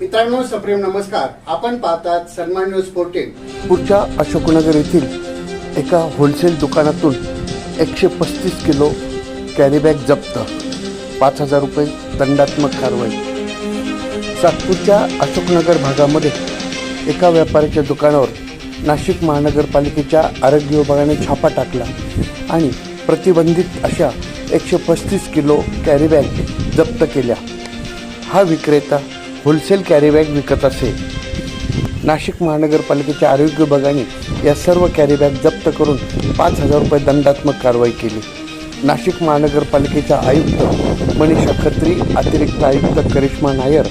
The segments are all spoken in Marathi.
मित्रांनो सप्रेम नमस्कार. आपण पाहतात सन्मान न्यूज फोर्टीन पुढच्या अशोकनगर येथील एका होलसेल दुकानातून एकशे पस्तीस किलो कॅरीबॅग जप्त. पाच हजार रुपये दंडात्मक कारवाई. सातपूरच्या अशोकनगर भागामध्ये एका व्यापाऱ्याच्या दुकानावर नाशिक महानगरपालिकेच्या आरोग्य विभागाने छापा टाकला आणि प्रतिबंधित अशा एकशे पस्तीस किलो कॅरीबॅग जप्त केल्या. हा विक्रेता होलसेल कॅरीबॅग विकत असे. नाशिक महानगरपालिकेच्या आरोग्य विभागाने या सर्व कॅरीबॅग जप्त करून पाच हजार रुपये दंडात्मक कारवाई केली. नाशिक महानगरपालिकेच्या आयुक्त मनीषा खत्री अतिरिक्त आयुक्त करिश्मा नायर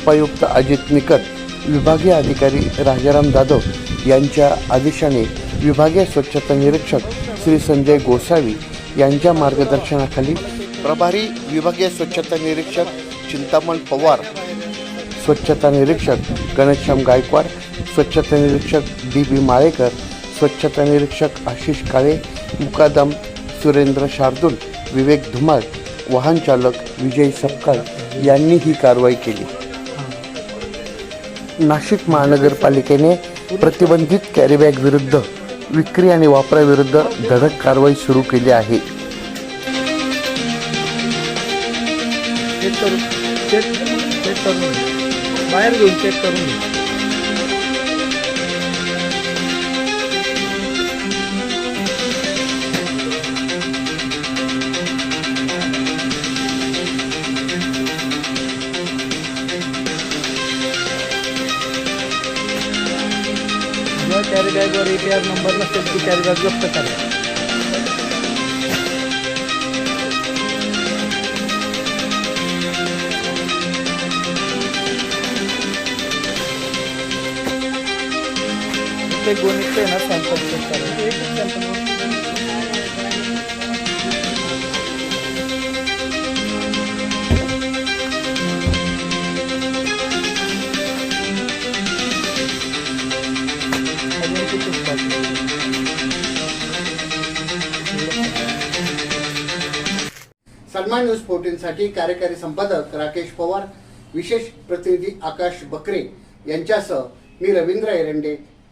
उपायुक्त अजित निकट विभागीय अधिकारी राजाराम जाधव यांच्या आदेशाने विभागीय स्वच्छता निरीक्षक श्री संजय गोसावी यांच्या मार्गदर्शनाखाली प्रभारी विभागीय स्वच्छता निरीक्षक चिंतामण पवार स्वच्छता निरीक्षक गणेशम गायकवाड स्वच्छता निरीक्षक डी बी माळेकर स्वच्छता निरीक्षक आशिष काळे मुकादम सुरेंद्र शार्दूल विवेक धुमाळ वाहन चालक विजय सपकाळ यांनी ही कारवाई केली. नाशिक महानगरपालिकेने प्रतिबंधित कॅरीबॅग विरुद्ध विक्री आणि वापराविरुद्ध धडक कारवाई सुरू केली आहे. चेक करून बाहेर घेऊन चेक करून घे. कॅरी बॅगवर ए पी आर नंबर नसेल की कॅरी बॅग जप्त करा ते गणित आहे ना सॅम्पल चेक सन्मान न्यूज फोर्टीनसाठी कार्यकारी संपादक राकेश पवार विशेष प्रतिनिधी आकाश बकरे यांच्यासह मी रवींद्र एरंडे